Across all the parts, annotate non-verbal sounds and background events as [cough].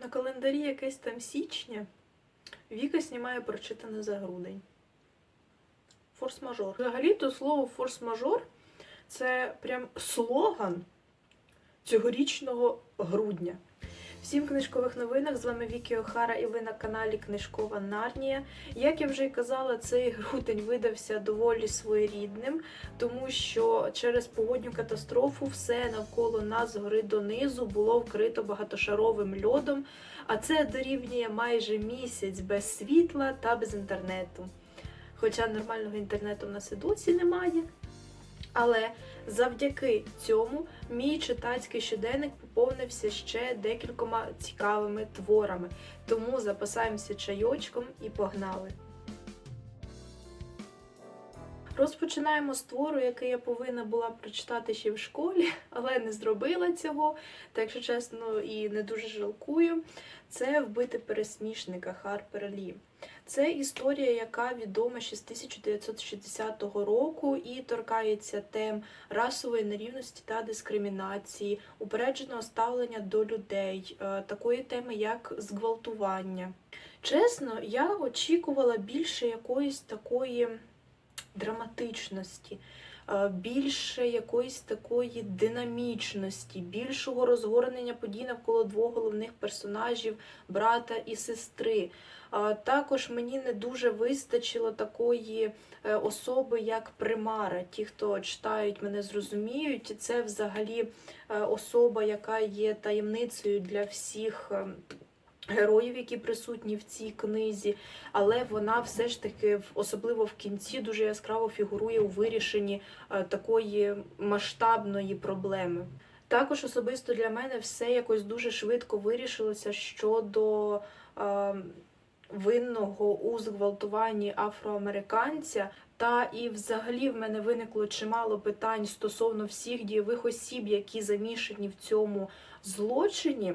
На календарі якесь там січня Віка знімає прочитане за грудень. Форс-мажор. Взагалі-то слово форс-мажор це прям слоган цьогорічного грудня. Всім книжкових новинах з вами Вікі Охара і ви на каналі Книжкова Нарнія. Як я вже й казала, цей грудень видався доволі своєрідним, тому що через погодню катастрофу все навколо нас згори донизу було вкрито багатошаровим льодом, а це дорівнює майже місяць без світла та без інтернету. Хоча нормального інтернету в нас і досі немає. Але завдяки цьому мій читацький щоденник поповнився ще декількома цікавими творами. Тому запасаємося чайочком і погнали. Розпочинаємо з твору, який я повинна була прочитати ще в школі, [laughs] але не зробила цього, та, якщо чесно, і не дуже жалкую. Це вбити пересмішника Харпера Лі. Це історія, яка відома ще з 1960 року і торкається тем расової нерівності та дискримінації, упередженого ставлення до людей, е, такої теми, як зґвалтування. Чесно, я очікувала більше якоїсь такої драматичності, більше якоїсь такої динамічності, більшого розгорнення подій навколо двох головних персонажів брата і сестри. Також мені не дуже вистачило такої е, особи, як примара. Ті, хто читають, мене зрозуміють. Це взагалі е, особа, яка є таємницею для всіх. Героїв, які присутні в цій книзі, але вона все ж таки, особливо в кінці, дуже яскраво фігурує у вирішенні е, такої масштабної проблеми. Також особисто для мене все якось дуже швидко вирішилося щодо е, винного у зґвалтуванні афроамериканця. Та і взагалі в мене виникло чимало питань стосовно всіх дійових осіб, які замішані в цьому злочині.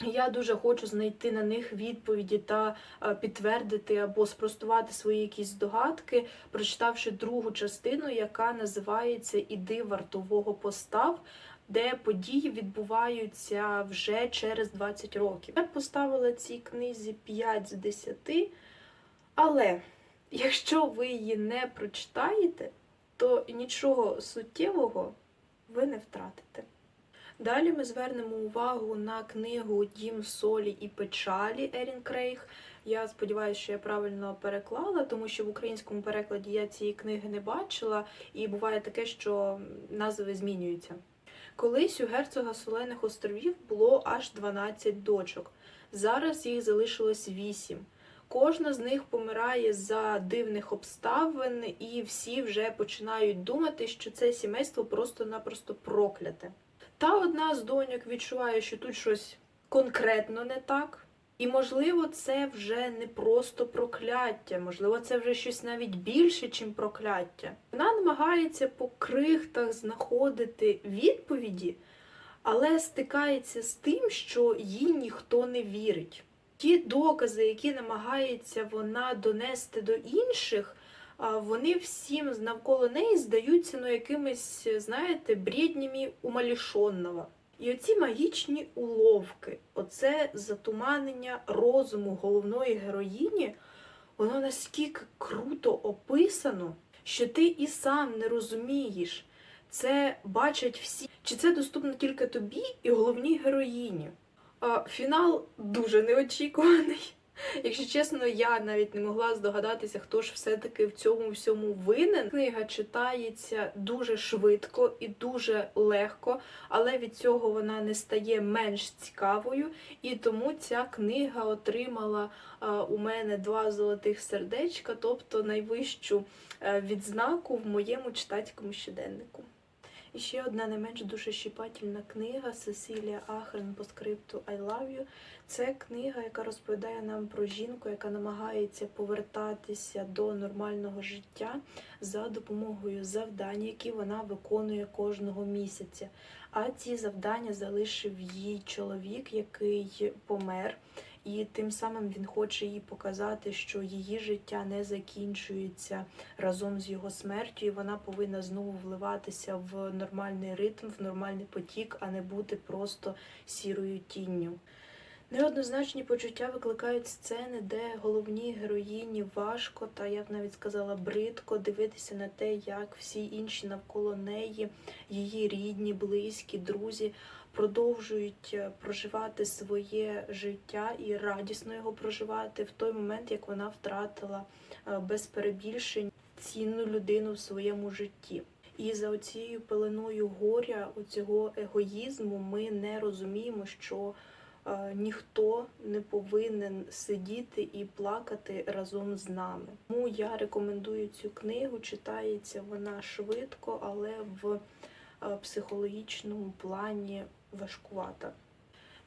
Я дуже хочу знайти на них відповіді та е, підтвердити або спростувати свої якісь здогадки, прочитавши другу частину, яка називається Іди вартового постав, де події відбуваються вже через 20 років. Я поставила цій книзі 5 з 10, але якщо ви її не прочитаєте, то нічого суттєвого ви не втратите. Далі ми звернемо увагу на книгу Дім солі і печалі Ерін Крейг. Я сподіваюся, що я правильно переклала, тому що в українському перекладі я цієї книги не бачила, і буває таке, що назви змінюються. Колись у герцога Солених островів було аж 12 дочок. Зараз їх залишилось 8. Кожна з них помирає за дивних обставин, і всі вже починають думати, що це сімейство просто-напросто прокляте. Та одна з доньок відчуває, що тут щось конкретно не так. І, можливо, це вже не просто прокляття, можливо, це вже щось навіть більше, ніж прокляття. Вона намагається по крихтах знаходити відповіді, але стикається з тим, що їй ніхто не вірить. Ті докази, які намагається вона донести до інших, вони всім навколо неї здаються ну, якимись, знаєте, бреднями умалішонного. І оці магічні уловки, оце затуманення розуму головної героїні, воно настільки круто описано, що ти і сам не розумієш, це бачать всі, чи це доступно тільки тобі і головній героїні. Фінал дуже неочікуваний. Якщо чесно, я навіть не могла здогадатися, хто ж все-таки в цьому всьому винен. Книга читається дуже швидко і дуже легко, але від цього вона не стає менш цікавою. І тому ця книга отримала у мене два золотих сердечка, тобто найвищу е, відзнаку в моєму читацькому щоденнику. І ще одна не менш душещіпательна книга Сесілія Ахрен по скрипту I Love You. Це книга, яка розповідає нам про жінку, яка намагається повертатися до нормального життя за допомогою завдань, які вона виконує кожного місяця. А ці завдання залишив їй чоловік, який помер. І тим самим він хоче їй показати, що її життя не закінчується разом з його смертю, і вона повинна знову вливатися в нормальний ритм, в нормальний потік, а не бути просто сірою тінню. Неоднозначні почуття викликають сцени, де головній героїні важко, та я б навіть сказала бридко дивитися на те, як всі інші навколо неї, її рідні, близькі, друзі продовжують е, проживати своє життя і радісно його проживати в той момент, як вона втратила е, без перебільшень цінну людину в своєму житті. І за оцією пеленою горя, оцього егоїзму, ми не розуміємо, що е, ніхто не повинен сидіти і плакати разом з нами. Тому я рекомендую цю книгу. Читається вона швидко, але в психологічному плані важкувата.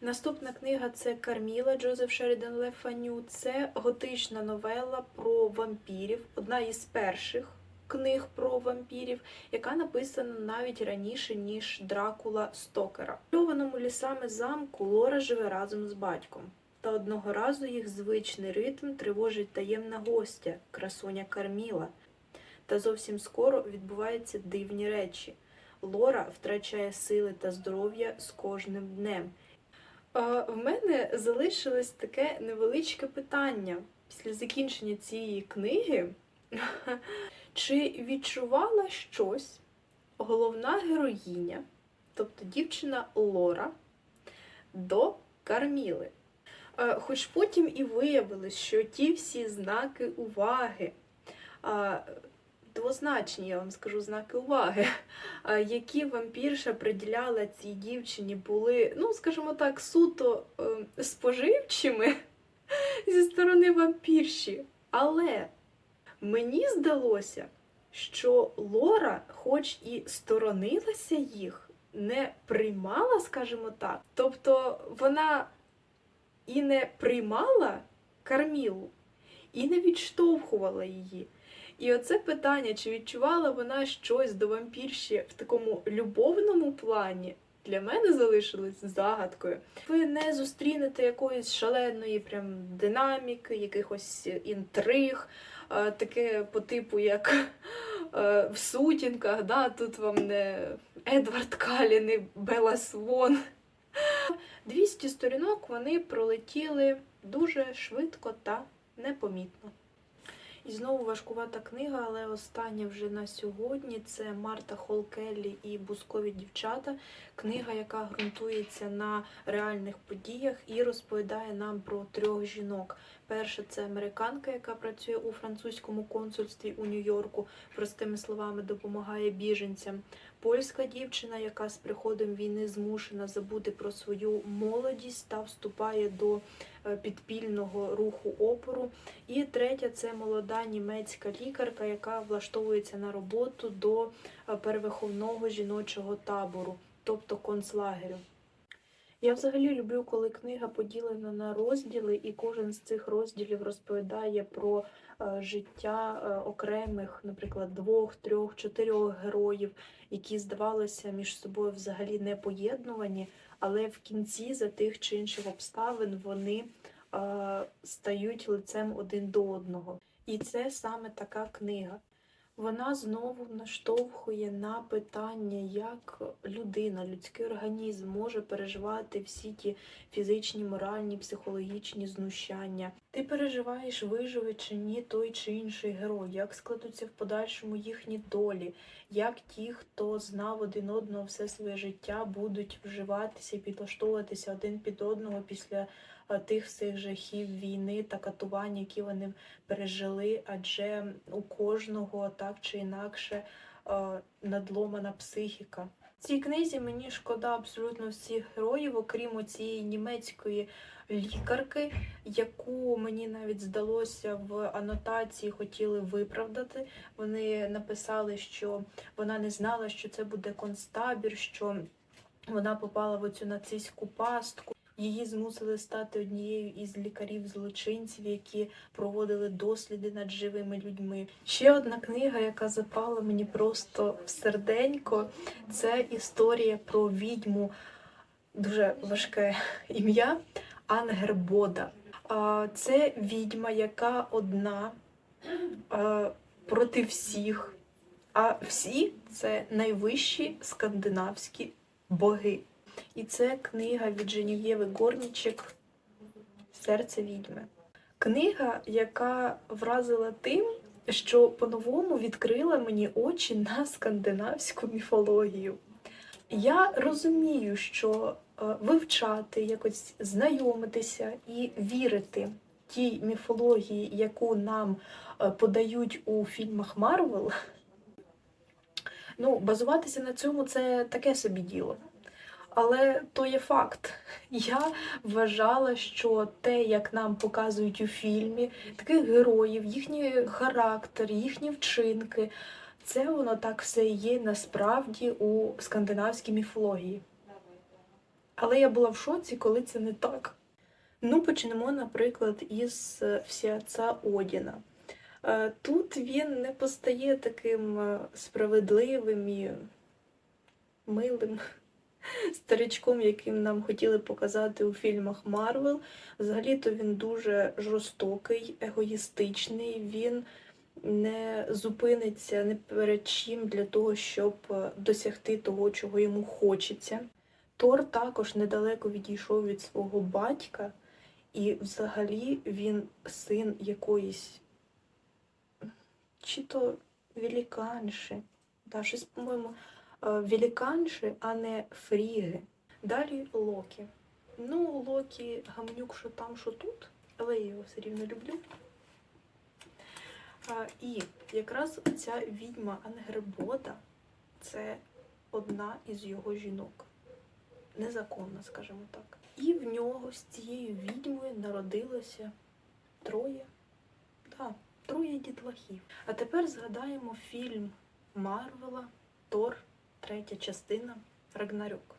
Наступна книга це Карміла Джозеф Шерідан Ле Фаню. Це готична новела про вампірів, одна із перших книг про вампірів, яка написана навіть раніше, ніж Дракула Стокера. В Льованому лісами замку Лора живе разом з батьком. Та одного разу їх звичний ритм тривожить таємна гостя, красуня Карміла. Та зовсім скоро відбуваються дивні речі. Лора втрачає сили та здоров'я з кожним днем. В мене залишилось таке невеличке питання після закінчення цієї книги. [laughs] Чи відчувала щось головна героїня, тобто дівчина Лора, до Карміли? Хоч потім і виявилось, що ті всі знаки уваги, двозначні, я вам скажу, знаки уваги, [laughs] які вампірша приділяла цій дівчині, були, ну, скажімо так, суто е, споживчими [laughs] зі сторони вампірші. Але мені здалося, що Лора, хоч і сторонилася їх, не приймала, скажімо так. Тобто вона і не приймала Кармілу, і не відштовхувала її. І оце питання, чи відчувала вона щось до вампірші в такому любовному плані, для мене залишилось загадкою. Ви не зустрінете якоїсь шаленої прям динаміки, якихось інтриг, е, таке по типу, як е, в сутінках. Да? Тут вам не Едвард Калін і Бела Свон. 200 сторінок вони пролетіли дуже швидко та непомітно. І знову важкувата книга, але остання вже на сьогодні це Марта Холкеллі і Бускові дівчата. Книга, яка ґрунтується на реальних подіях і розповідає нам про трьох жінок. Перша це американка, яка працює у французькому консульстві у Нью-Йорку, простими словами допомагає біженцям. Польська дівчина, яка з приходом війни змушена забути про свою молодість та вступає до е, підпільного руху опору. І третя це молода німецька лікарка, яка влаштовується на роботу до е, перевиховного жіночого табору, тобто концлагерю. Я взагалі люблю, коли книга поділена на розділи, і кожен з цих розділів розповідає про е, життя е, окремих, наприклад, двох, трьох, чотирьох героїв, які здавалося між собою взагалі не поєднувані, але в кінці за тих чи інших обставин вони е, стають лицем один до одного. І це саме така книга. Вона знову наштовхує на питання, як людина, людський організм може переживати всі ті фізичні, моральні, психологічні знущання. Ти переживаєш, виживе чи ні той чи інший герой, як складуться в подальшому їхні долі, як ті, хто знав один одного все своє життя, будуть вживатися і підлаштовуватися один під одного після тих всіх жахів війни та катувань, які вони пережили, адже у кожного так чи інакше е, надломана психіка. В цій книзі мені шкода абсолютно всіх героїв, окрім цієї німецької лікарки, яку мені навіть здалося в анотації хотіли виправдати. Вони написали, що вона не знала, що це буде концтабір, що вона попала в оцю нацистську пастку. Її змусили стати однією із лікарів-злочинців, які проводили досліди над живими людьми. Ще одна книга, яка запала мені просто в серденько, це історія про відьму, дуже важке ім'я Ангербода. Це відьма, яка одна проти всіх. А всі це найвищі скандинавські боги. І це книга від Женів'єви Горнічик Серце відьми. Книга, яка вразила тим, що по-новому відкрила мені очі на скандинавську міфологію. Я розумію, що е, вивчати, якось знайомитися і вірити тій міфології, яку нам е, подають у фільмах Марвел, ну, базуватися на цьому це таке собі діло. Але то є факт. Я вважала, що те, як нам показують у фільмі, таких героїв, їхній характер, їхні вчинки, це воно так все є насправді у скандинавській міфології. Але я була в шоці, коли це не так. Ну, почнемо, наприклад, із е, всіаца Одіна. Е, Тут він не постає таким е, справедливим і милим старичком, яким нам хотіли показати у фільмах Марвел. Взагалі-то він дуже жорстокий, егоїстичний. Він не зупиниться ні перед чим для того, щоб е, досягти того, чого йому хочеться. Тор також недалеко відійшов від свого батька, і взагалі він син якоїсь чи то великанши, да, щось, по-моєму, е, великанши, а не фріги. Далі Локі. Ну, Локі гамнюк, що там, що тут, але я його все рівно люблю. І якраз ця відьма Ангербота це одна із його жінок. Незаконна, скажімо так. І в нього з цією відьмою народилося троє. Да, троє дітлахів. А тепер згадаємо фільм Марвела Тор, третя частина Рагнарьок.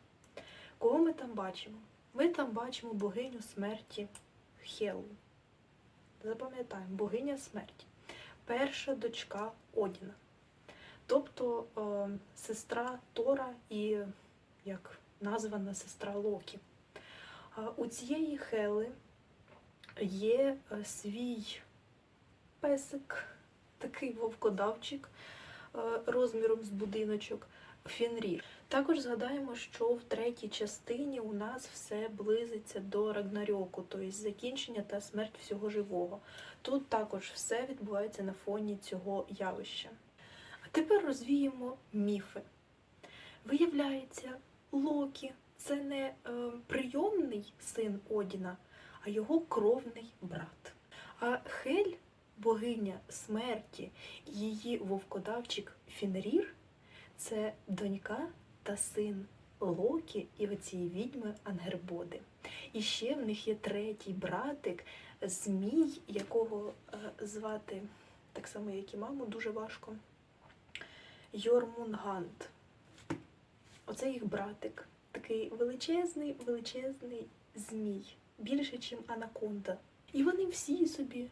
Кого ми там бачимо? Ми там бачимо богиню смерті Хелу. Запам'ятаємо, богиня смерті. Перша дочка Одіна. Тобто е, сестра Тора і як названа сестра Локі. А у цієї Хели є е, свій песик, такий вовкодавчик е, розміром з будиночок Фінрір. Також згадаємо, що в третій частині у нас все близиться до Рагнарьоку, тобто закінчення та смерть всього живого. Тут також все відбувається на фоні цього явища. А тепер розвіємо міфи. Виявляється, Локі це не е, прийомний син Одіна, а його кровний брат. А Хель, богиня смерті, її вовкодавчик Фінрір це донька та син Локі і оцієї відьми Ангербоди. І ще в них є третій братик, змій, якого е, звати так само, як і маму, дуже важко. Йормунгант. Оце їх братик. Такий величезний, величезний змій, більше, ніж анаконда. І вони всі собі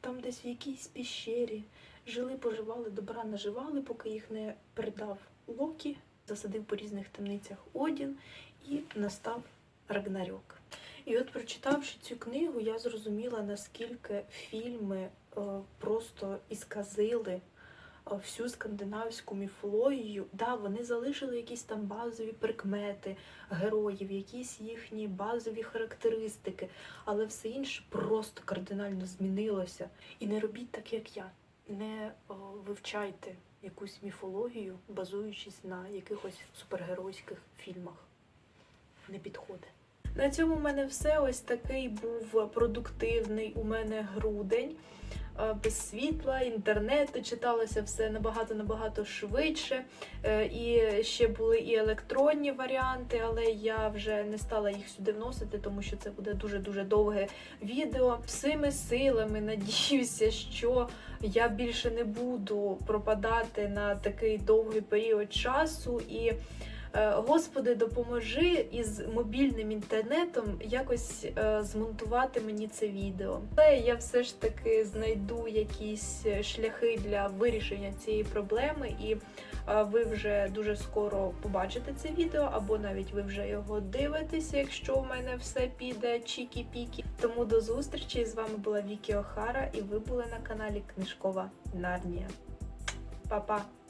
там десь в якійсь піщері жили, поживали, добра наживали, поки їх не передав Локі, засадив по різних темницях Одін і настав Рагнарьок. І от, прочитавши цю книгу, я зрозуміла, наскільки фільми е, просто ісказили е, всю скандинавську міфологію. Да, вони залишили якісь там базові прикмети героїв, якісь їхні базові характеристики, але все інше просто кардинально змінилося. І не робіть так, як я. Не вивчайте якусь міфологію, базуючись на якихось супергеройських фільмах. Не підходить. На цьому в мене все. Ось такий був продуктивний у мене грудень. Е, Без світла, інтернету читалося все набагато-набагато швидше. Е, І ще були і електронні варіанти, але я вже не стала їх сюди вносити, тому що це буде дуже-дуже довге відео. Всіми силами надіюся, що я більше не буду пропадати на такий довгий період часу і. Е, Господи, допоможи із мобільним інтернетом якось е, змонтувати мені це відео. Але я все ж таки знайду якісь шляхи для вирішення цієї проблеми, і е, ви вже дуже скоро побачите це відео, або навіть ви вже його дивитеся, якщо у мене все піде чікі-пікі. Тому до зустрічі з вами була Вікі Охара, і ви були на каналі Книжкова Нарнія. Па-па!